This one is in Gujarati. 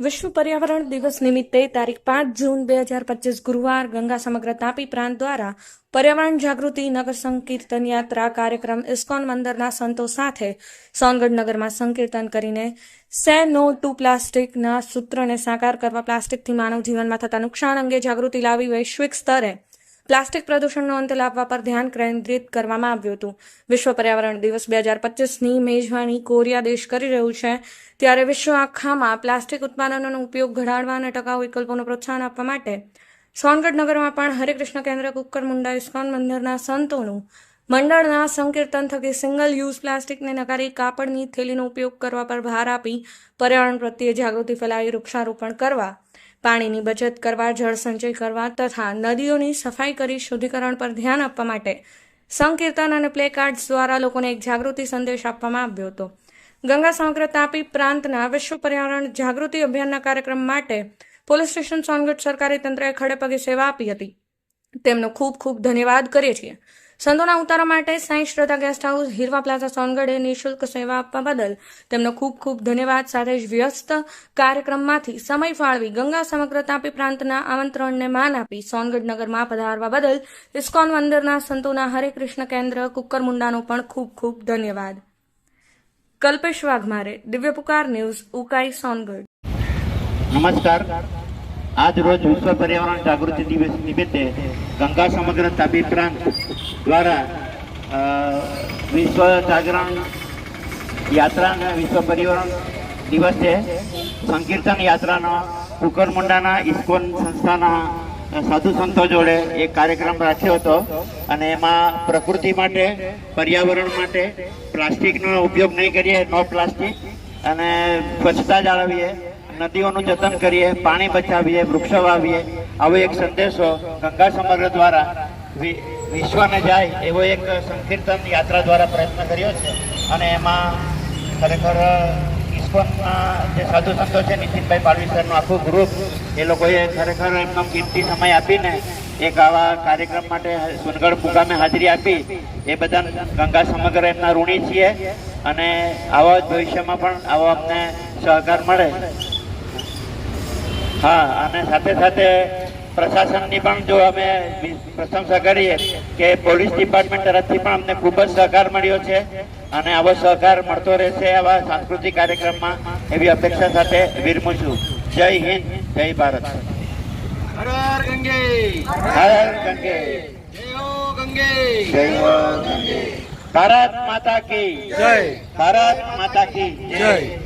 વિશ્વ પર્યાવરણ દિવસ નિમિત્તે તારીખ પાંચ જૂન બે હજાર પચીસ ગુરુવાર ગંગા સમગ્ર તાપી પ્રાંત દ્વારા પર્યાવરણ જાગૃતિ, નગર સંકીર્તન યાત્રા કાર્યક્રમ ઇસ્કોન મંદિરના સંતો સાથે સોનગઢ નગરમાં સંકીર્તન કરીને સે નો ટુ પ્લાસ્ટિકના સૂત્રને સાકાર કરવા પ્લાસ્ટિકથી માનવ જીવનમાં થતા નુકસાન અંગે જાગૃતિ લાવી વૈશ્વિક સ્તરે પ્લાસ્ટિક પ્રદૂષણનો અંત લાવવા પર ધ્યાન કેન્દ્રિત કરવામાં આવ્યું હતું. વિશ્વ પર્યાવરણ દિવસ બે હજાર પચીસની મેજબાની કોરિયા દેશ કરી રહ્યું છે. ત્યારે વિશ્વ આખામાં પ્લાસ્ટિક ઉત્પાદનોનો ઉપયોગ ઘટાડવા અને ટકાઉ વિકલ્પોને પ્રોત્સાહન આપવા માટે સોનગઢ નગરમાં પણ હરેકૃષ્ણ કેન્દ્ર, કુક્કર મુંડા ઇસ્કોન મંદિરના સંતોનું મંડળના સંકીર્તન થકી સિંગલ યુઝ પ્લાસ્ટિકને નકારી કાપડની થેલીનો ઉપયોગ કરવા પર ભાર આપી, પર્યાવરણ પ્રત્યે જાગૃતિ ફેલાવી, વૃક્ષારોપણ કરવા પાણીની બચત કરવા, જળ સંચય કરવા તથા નદીઓની સફાઈ કરી શુદ્ધિકરણ પર ધ્યાન આપવા માટે સંકીર્તન અને પ્લે કાર્ડ્સ દ્વારા લોકોને એક જાગૃતિ સંદેશ આપવામાં આવ્યો હતો. ગંગા સમગ્ર તાપી પ્રાંતના વિશ્વ પર્યાવરણ જાગૃતિ અભિયાનના કાર્યક્રમ માટે પોલીસ સ્ટેશન સોનગઢ સરકારી તંત્રએ ખડેપગે સેવા આપી હતી. તેમનો ખૂબ ખૂબ ધન્યવાદ કરીએ છીએ. સંતોના ઉતારા માટે Sai Shraddha guest house Hirva plaza સોનગઢે નિઃશુલ્ક સેવા આપવા બદલ તેમનો ખૂબ ખૂબ ધન્યવાદ. સાથે જ વ્યસ્ત કાર્યક્રમમાંથી સમય ફાળવી ગંગા સમગ્ર તાપી પ્રાંતના આમંત્રણને માન આપી સોનગઢ નગરમાં પધારવા બદલ ઇસ્કોન મંદિરના સંતોના હરે કૃષ્ણ કેન્દ્ર કુકર મુંડાનો પણ ખૂબ ખૂબ ધન્યવાદ. કલ્પેશ વાઘમારે દિવ્ય પુકાર ન્યૂઝ ઉકાઈ સોનગઢ. નમસ્કાર. આજ રોજ વિશ્વ પર્યાવરણ જાગૃતિ દિવસ નિમિત્તે ગંગા સમગ્ર તાપી પ્રાંત દ્વારા વિશ્વ જાગરણ યાત્રા અને વિશ્વ પર્યાવરણ દિવસે સંકીર્તન યાત્રાનો કુકરમુંડાના ઇસ્કોન સંસ્થાના સાધુ સંતો જોડે એક કાર્યક્રમ રાખ્યો હતો અને એમાં પ્રકૃતિ માટે, પર્યાવરણ માટે પ્લાસ્ટિકનો ઉપયોગ નહીં કરીએ, નો પ્લાસ્ટિક અને સ્વચ્છતા જાળવીએ. નદીઓનું જતન કરીએ, પાણી બચાવીએ, વૃક્ષો વાવીએ. આવો એક સંદેશો ગંગા સમગ્ર દ્વારા વિશ્વને જાય એવો એક સંકીર્તન યાત્રા દ્વારા પ્રયત્ન કર્યો છે. અને એમાં ખરેખર ઇસ્કોનના જે સાધુ સંતો છે, નિતિનભાઈ પાલવી સરનું આખું ગ્રુપ, એ લોકોએ ખરેખર એમનો કિંમતી સમય આપીને એક આવા કાર્યક્રમ માટે સોનગઢ મુકામે હાજરી આપી. એ બધા ગંગા સમગ્ર એમના ઋણી છીએ. અને આવા ભવિષ્યમાં પણ આવો અમને સહકાર મળે. હા અને સાથે સાથે પ્રશાસનની પણ જો અમે પ્રશંસા કરીએ કે પોલીસ ડિપાર્ટમેન્ટ તરફથી પણ અમને ખૂબ જ સહકાર મળ્યો છે અને આવો સહકાર મળતો રહેશે આવા સાંસ્કૃતિક કાર્યક્રમમાં એવી અપેક્ષા સાથે વિરમું છું. જય હિન્દ જય ભારત. હર હર ગંગે. હર હર ગંગે. જય હો ગંગે. જય હો ગંગે. ભારત માતા કી. જય. ભારત માતા કી. જય.